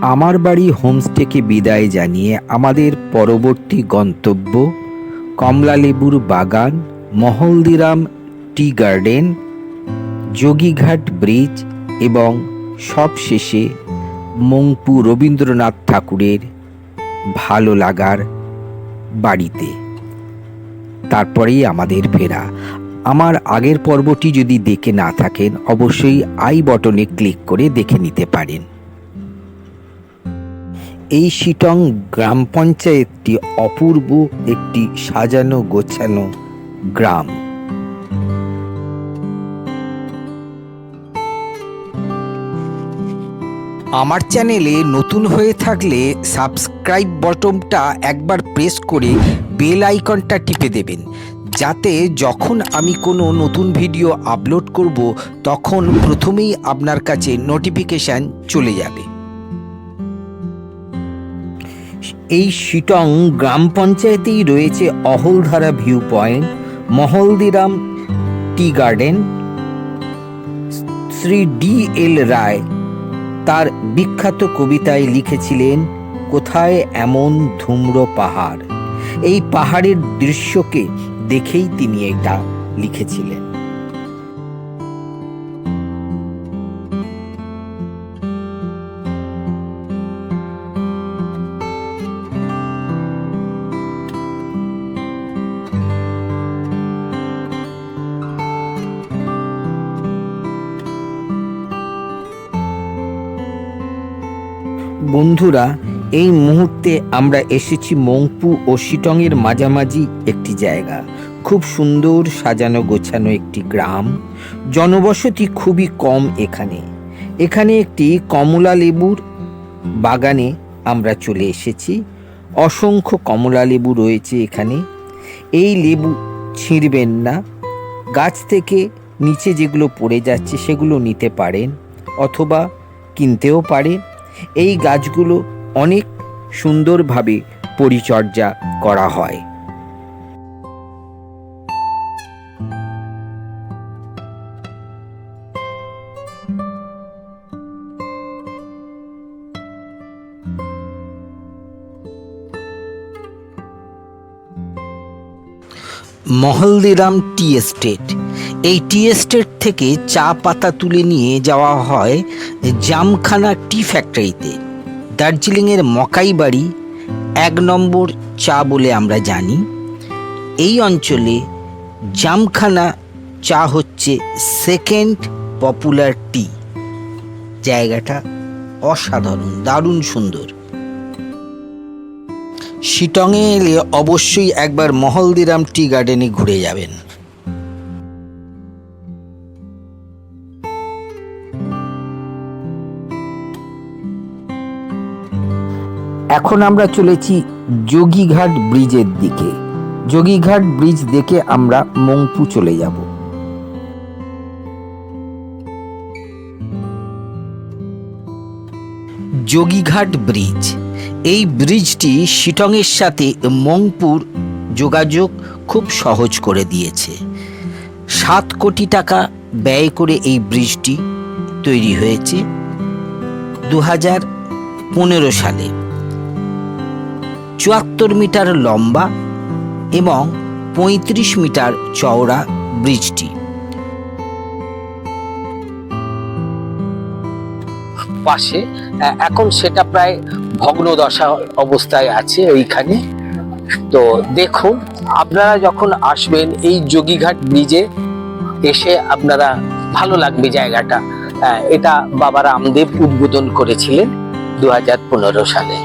আমার বাড়ি হোমস্টেকে বিদায় জানিয়ে আমাদের পরবর্তী গন্তব্য কমলালেবুর বাগান, Mahaldiram tea garden, Jogighat bridge এবং সবশেষে মংপু রবীন্দ্রনাথ ঠাকুরের ভালো লাগার বাড়িতে। তারপরেই আমাদের ফেরা। আমার আগের পর্বটি যদি দেখে না থাকেন, অবশ্যই আই বটনে ক্লিক করে দেখে নিতে পারেন। এই শিটং গ্রাম পঞ্চায়েতটি অপূর্ব একটি সাজানো গোছানো গ্রাম। আমার চ্যানেলে নতুন হয়ে থাকলে সাবস্ক্রাইব বটনটা একবার প্রেস করে বেল আইকনটা টিপে দেবেন, যাতে যখন আমি কোনো নতুন ভিডিও আপলোড করব, তখন প্রথমেই আপনার কাছে নোটিফিকেশান চলে যাবে। এই শিটং গ্রাম পঞ্চায়েতেই রয়েছে Ahaldhara view point Mahaldiram tea garden Shri D L Roy তার বিখ্যাত কবিতায় লিখেছিলেন, কোথায় এমন ধূম্র পাহাড়? এই পাহাড়ের দৃশ্যকে দেখেই তিনি এটা লিখেছিলেন। বন্ধুরা, এই মুহূর্তে আমরা এসেছি মংপু ও শিটংয়ের মাঝামাঝি একটি জায়গা। খুব সুন্দর সাজানো গোছানো একটি গ্রাম। জনবসতি খুবই কম এখানে। এখানে একটি কমলা লেবুর বাগানে আমরা চলে এসেছি। অসংখ্য কমলা লেবু রয়েছে এখানে। এই লেবু ছিঁড়বেন না। গাছ থেকে নিচে যেগুলো পড়ে যাচ্ছে সেগুলো নিতে পারেন অথবা কিনতেও পারেন। এই গাছগুলো অনেক সুন্দরভাবে পরিচর্যা করা হয়। Mahaldiram tea estate. এই টি এস্টেট থেকে চা পাতা তুলে নিয়ে যাওয়া হয় জামখানা টি ফ্যাক্টরিতে দার্জিলিংয়ের মকাই বাড়ি এক নম্বর চা বলে আমরা জানি। এই অঞ্চলে জামখানা চা হচ্ছে সেকেন্ড পপুলার টি জায়গাটা অসাধারণ, দারুণ সুন্দর। শিটংয়ে এলে অবশ্যই একবার মহলদিরাম টি গার্ডেনে ঘুরে যাবেন। এখন আমরা চলেছি যোগীঘাট ব্রিজের দিকে। যোগীঘাট ব্রিজ দেখে আমরা মংপু চলে যাব। যোগীঘাট ব্রিজ। এই ব্রিজটি শিটংয়ের সাথে মংপুর যোগাযোগ খুব সহজ করে দিয়েছে। সাত কোটি টাকা ব্যয় করে এই ব্রিজটি তৈরি হয়েছে দু হাজার পনেরো সালে। চুয়াত্তর মিটার লম্বা এবং পঁয়ত্রিশ মিটার চওড়া ব্রিজটি। পাশে এখন সেটা প্রায় ভগ্নদশা অবস্থায় আছে ওইখানে তো দেখুন, আপনারা যখন আসবেন এই যোগীঘাট ব্রিজে, এসে আপনারা ভালো লাগবে জায়গাটা। এটা বাবা রামদেব উদ্বোধন করেছিলেন দু হাজার পনেরো সালে।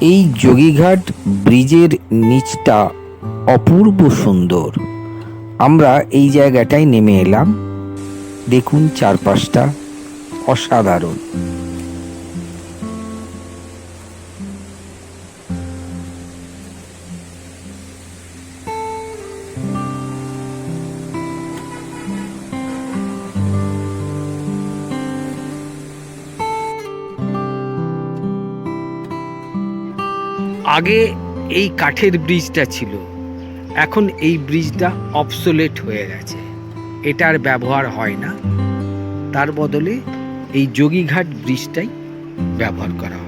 এই যোগীঘাট ব্রিজের নিচটা অপূর্ব সুন্দর। আমরা এই জায়গাটায় নেমে এলাম। দেখুন চারপাশটা অসাধারণ। আগে এই কাঠের ব্রিজটা ছিল। এখন এই ব্রিজটা অবসোলেট হয়ে গেছে। এটার ব্যবহার হয় না। তার বদলে এই যোগীঘাট ব্রিজটাই ব্যবহার করা হয়।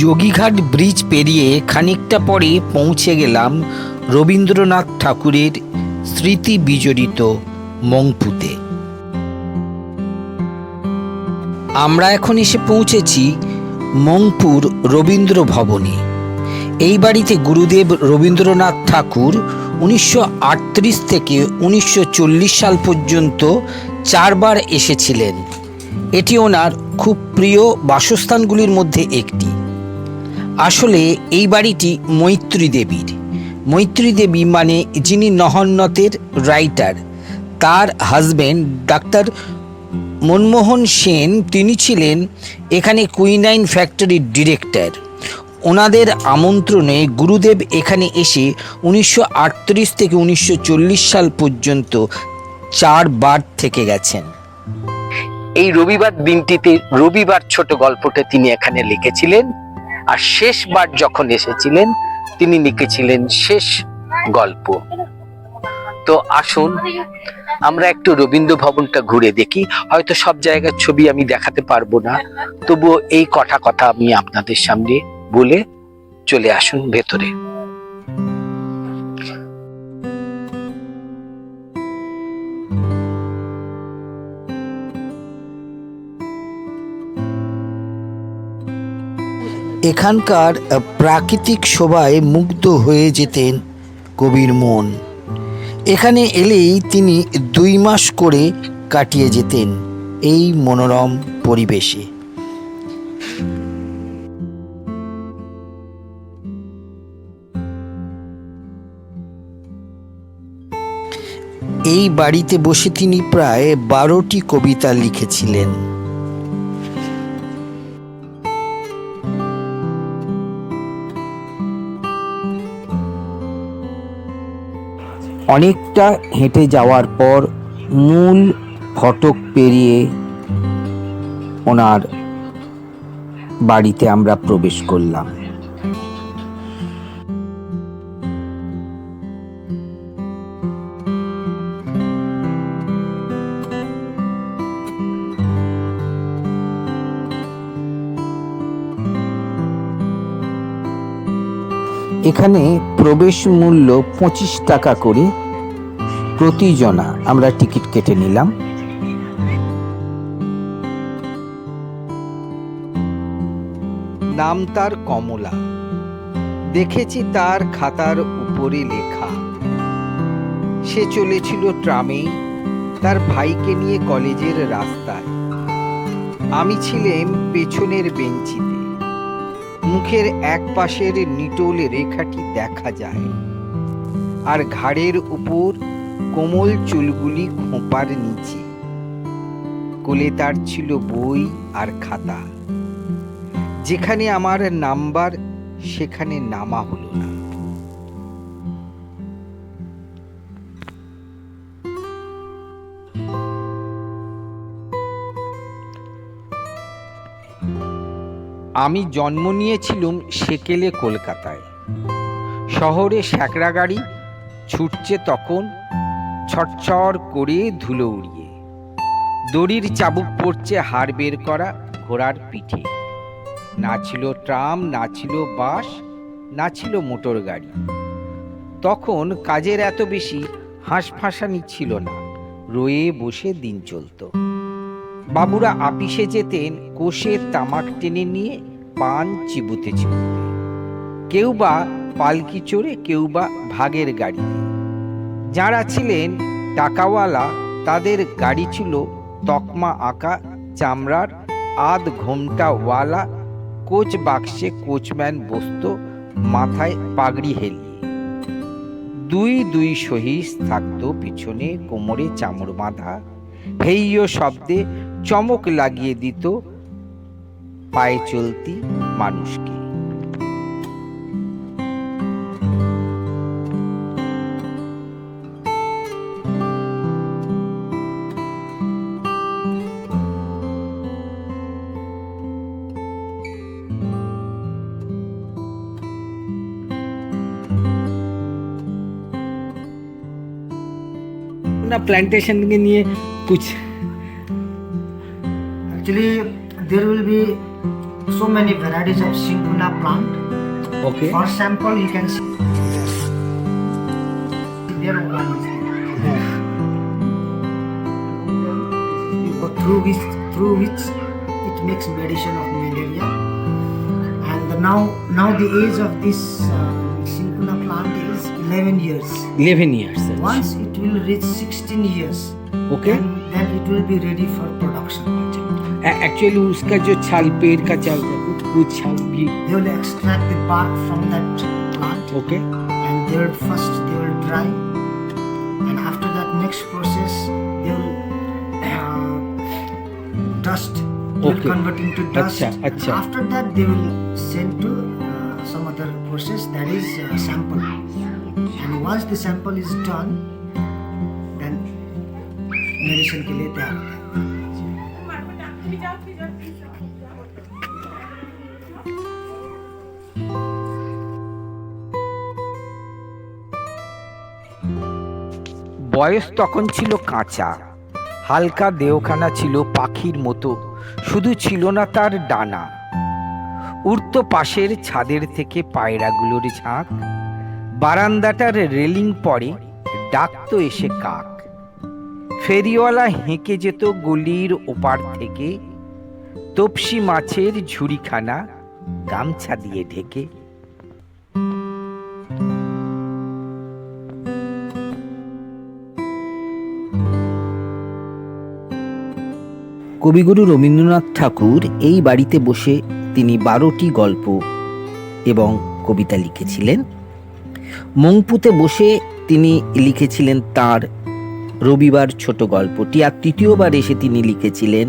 যোগীঘাট ব্রিজ পেরিয়ে খানিকটা পরে পৌঁছে গেলাম রবীন্দ্রনাথ ঠাকুরের স্মৃতি বিজড়িত মংপুতে। আমরা এখন এসে পৌঁছেছি মংপুর রবীন্দ্র ভবনে। এই বাড়িতে গুরুদেব রবীন্দ্রনাথ ঠাকুর উনিশশো আটত্রিশ থেকে উনিশশো চল্লিশ সাল পর্যন্ত চারবার এসেছিলেন। এটি ওনার খুব প্রিয় বাসস্থানগুলির মধ্যে একটি। আসলে এই বাড়িটি মৈত্রী দেবীর। মৈত্রী দেবী মানে যিনি নহন্নতের রাইটার তার হাজবেন্ড ডাক্তার মনমোহন সেন, তিনি ছিলেন এখানে কুইনাইন ফ্যাক্টরির ডিরেক্টর ওনাদের আমন্ত্রণে গুরুদেব এখানে এসে উনিশশো আটত্রিশ থেকে উনিশশো চল্লিশ সাল পর্যন্ত চারবার থেকে গেছেন। এই রবিবার দিনটিতে রবিবার ছোট গল্পটা তিনি এখানে লিখেছিলেন। আর শেষবার যখন এসেছিলেন, তিনি লিখেছিলেন শেষ গল্প। তো আসুন, আমরা একটু রবীন্দ্র ভবনটা ঘুরে দেখি। হয়তো সব জায়গার ছবি আমি দেখাতে পারব না। তবুও এই কথা কথা আমি আপনাদের সামনে বলে চলে আসুন ভেতরে। এখানকার প্রাকৃতিক শোভায় মুগ্ধ হয়ে যেতেন কবির মন। এখানে এলেই তিনি দুই মাস করে কাটিয়ে যেতেন এই মনোরম পরিবেশে। এই বাড়িতে বসে তিনি প্রায় বারোটি কবিতা লিখেছিলেন। অনেকটা হেঁটে যাওয়ার পর মূল ফটক পেরিয়ে ওনার বাড়িতে আমরা প্রবেশ করলাম। এখানে প্রবেশ মূল্য পঁচিশ টাকা করে প্রতিজনা আমরা টিকিট কেটে নিলাম। নাম তার কমলা। দেখেছি তার খাতার উপরে লেখা। সে চলেছিল ট্রামে, তার ভাইকে নিয়ে কলেজের রাস্তায়। আমি ছিলাম পেছনের বেঞ্চিতে। মুখের এক পাশের নিটোল রেখাটি দেখা যায়। আর ঘাড়ের উপর কোমল চুলগুলি খোঁপার নিচে। কোলে তার ছিল বই আর খাতা। যেখানে আমার নাম্বার, সেখানে নামা হলো না। আমি জন্ম নিয়েছিলুম সেকেলে কলকাতায়। শহরে স্যাকরা গাড়ি ছুটছে তখন ছটছর করে ধুলো উড়িয়ে। দড়ির চাবুক পড়ছে হাড় বের করা ঘোড়ার পিঠে। না ছিল ট্রাম, না ছিল বাস না ছিল মোটর গাড়ি। তখন কাজের এত বেশি হাঁসফাঁসানি ছিল না, রয়ে বসে দিন চলতো। বাবুরা আপিসে যেতেন, কোষে তামাক টেনে নিয়ে পান চিবুতে চিবুতে। কেউ বা পালকি চড়ে, কেউ বা ভাগের গাড়ি যারা ছিলেন টাকাওয়ালা, তাদের গাড়ি ছিল তকমা আঁকা, চামড়ার আধ ঘোমটাওয়ালা কোচ বাক্সে কোচম্যান বসত, মাথায় পাগড়ি হেলিয়ে দুই দুই সহিস থাকতো পিছনে কোমরে চামড় বাঁধা, হেইয় শব্দে চমক লাগিয়ে দিত পায়ে চলতি মানুষকে। अपना प्लांटेशन के लिए कुछ। Actually there will be so many varieties of cinchona plant okay for sample you can see there one through which through which it makes medicine of malaria and now now the age of this cinchona plant is 11 years 11 years once will reach 16 years, okay then, then it will be ready for production. Actually उसका जो छाल पेड़ का छाल वो छाल भी They will extract the bark from that plant okay and they will first they will dry and after that next process they will uh, dust they will Okay. convert into dust Acha, acha. after that they will send to uh, some other process that is uh, sample and once the sample is done then medicine के लिए तैयार होता है বয়স তখন ছিল কাঁচা হালকা দেহখানা ছিল পাখির মতো শুধু ছিল না তার ডানা উড়ত পাশের ছাদের থেকে পায়রাগুলোর ঝাঁক বারান্দাটার রেলিং পরে ডাকতো এসে কাক ফেরিওয়ালা হেঁকে যেত গলির ওপার থেকে। তপসি মাছের ঝুড়িখানা গামছা দিয়ে ঢেকে। কবিগুরু রবীন্দ্রনাথ ঠাকুর এই বাড়িতে বসে তিনি বারোটি গল্প এবং কবিতা লিখেছিলেন। মংপুতে বসে তিনি লিখেছিলেন তার রবিবার ছোট গল্পটি আর তৃতীয়বার এসে তিনি লিখেছিলেন,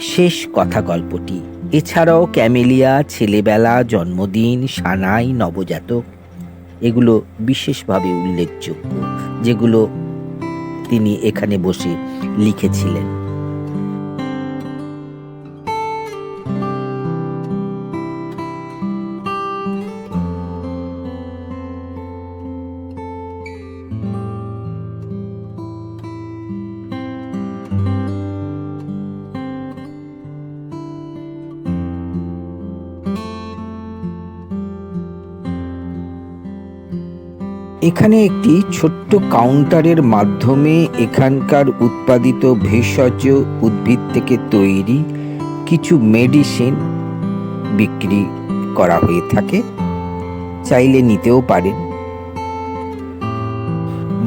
শেষ কথা গল্পটি। এছাড়াও ক্যামেলিয়া, ছেলেবেলা, জন্মদিন, সানাই, নবজাতক, এগুলো বিশেষভাবে উল্লেখযোগ্য, যেগুলো তিনি এখানে বসে লিখেছিলেন। এখানে একটি ছোট্ট কাউন্টারের মাধ্যমে এখানকার উৎপাদিত ভেষজ উদ্ভিদ থেকে তৈরি কিছু মেডিসিন বিক্রি করা হয়ে থাকে। চাইলে নিতেও পারেন।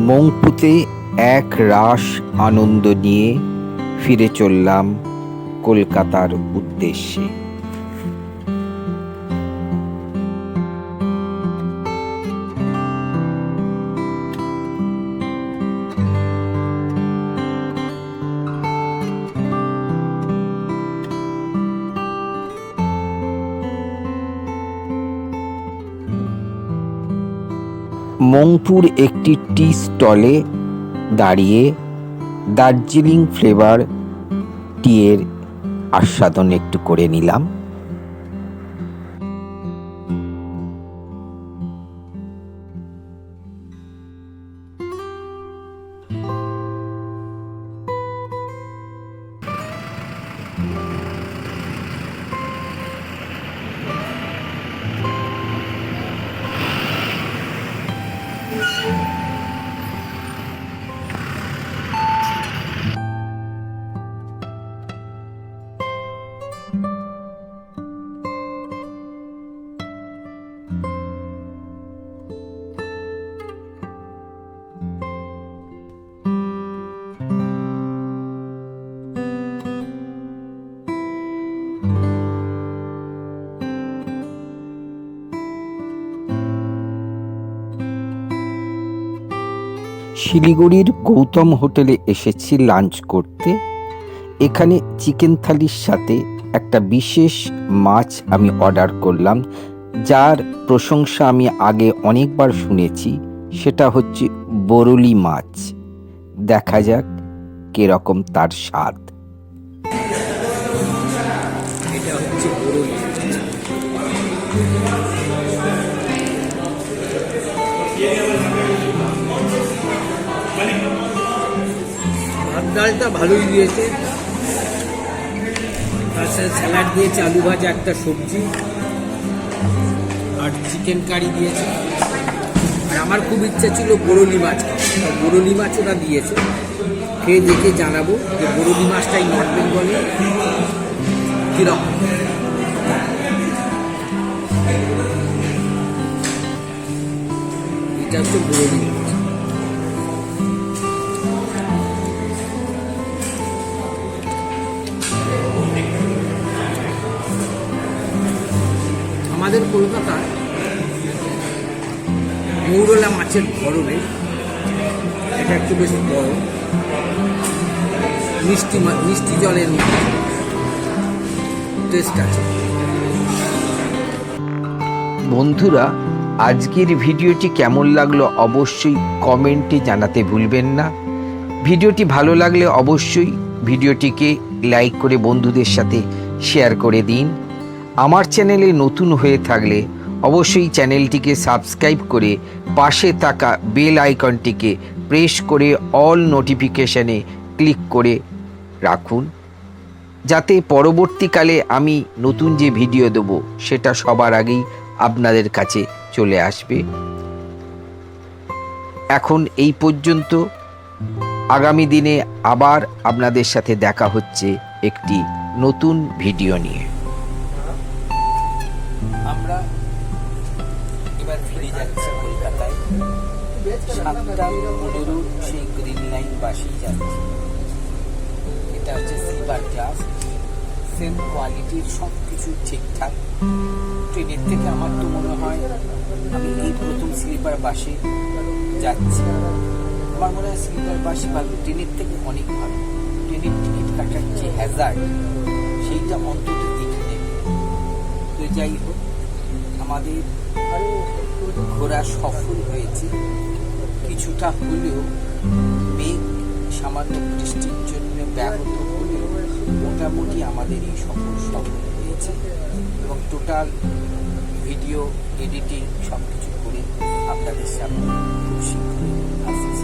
মংপুতে এক রাস আনন্দ নিয়ে ফিরে চললাম কলকাতার উদ্দেশ্যে। মংপুর একটি টি স্টলে দাঁড়িয়ে দার্জিলিং ফ্লেভার টিয়ের আস্বাদন একটু করে নিলাম। শিলিগুড়ির গৌতম হোটেলে এসেছি লাঞ্চ করতে। এখানে চিকেন থালির সাথে একটা বিশেষ মাছ আমি অর্ডার করলাম, যার প্রশংসা আমি আগে অনেকবার শুনেছি, সেটা হচ্ছে বরলি মাছ। দেখা যাক কীরকম তার স্বাদ। ডালটা ভালোই দিয়েছে। তার সাথে স্যালাড দিয়েছে, আলু ভাজা, একটা সবজি, আর চিকেন কারি দিয়েছে। আর আমার খুব ইচ্ছা ছিল বরলি মাছ খাওয়া বরলি মাছ ওরা দিয়েছে। খেয়ে দেখে জানাব যে বরলি মাছটাই নর্থ বেঙ্গলে কীরকম। এটা হচ্ছে বরলি মাছ। আমাদের কলকাতায় মৌরলা মাছের ধরনে এটা একটু বেশ বড়। মিষ্টি মিষ্টি জলের টেস্ট আছে। বন্ধুরা, আজকের ভিডিওটি কেমন লাগল অবশ্যই কমেন্টে জানাতে ভুলবেন না। ভিডিওটি ভালো লাগলে অবশ্যই ভিডিওটিকে লাইক করে বন্ধুদের সাথে শেয়ার করে দিন। আমার চ্যানেলে নতুন হয়ে থাকলে অবশ্যই চ্যানেলটিকে সাবস্ক্রাইব করে পাশে থাকা বেল আইকনটিকে প্রেস করে অল নোটিফিকেশানে ক্লিক করে রাখুন। যাতে পরবর্তীকালে আমি নতুন যে ভিডিও দেব, সেটা সবার আগেই আপনাদের কাছে চলে আসবে। এখন এই পর্যন্ত আগামী দিনে আবার আপনাদের সাথে দেখা হচ্ছে একটি নতুন ভিডিও নিয়ে। সাতটা পনেরো সেই গ্রিন লাইন বাসেই যাচ্ছি। এটা হচ্ছে সিলভার ক্লাস সেম কোয়ালিটির সব কিছু ঠিকঠাক। ট্রেনের থেকে আমার তো মনে হয় আমি এই প্রথম স্লিপার বাসে যাচ্ছি। আমার মনে হয় স্লিপার বাসে ভালো ট্রেনের থেকে অনেক ভালো। ট্রেনের টিকিট কাটার যে হ্যাজার্ড সেইটা অন্তত নেই। তো যাই হোক, আমাদের ঘোরা সফল হয়েছে। কিছুটা হলেও মেঘ সামান্য বৃষ্টির জন্য ব্যাহত হলেও মোটামুটি আমাদের এই সফর সফল হয়েছে এবং টোটাল ভিডিও এডিটিং সব কিছু করে আপনাদের সামনে খুব শীঘ্রই আসছে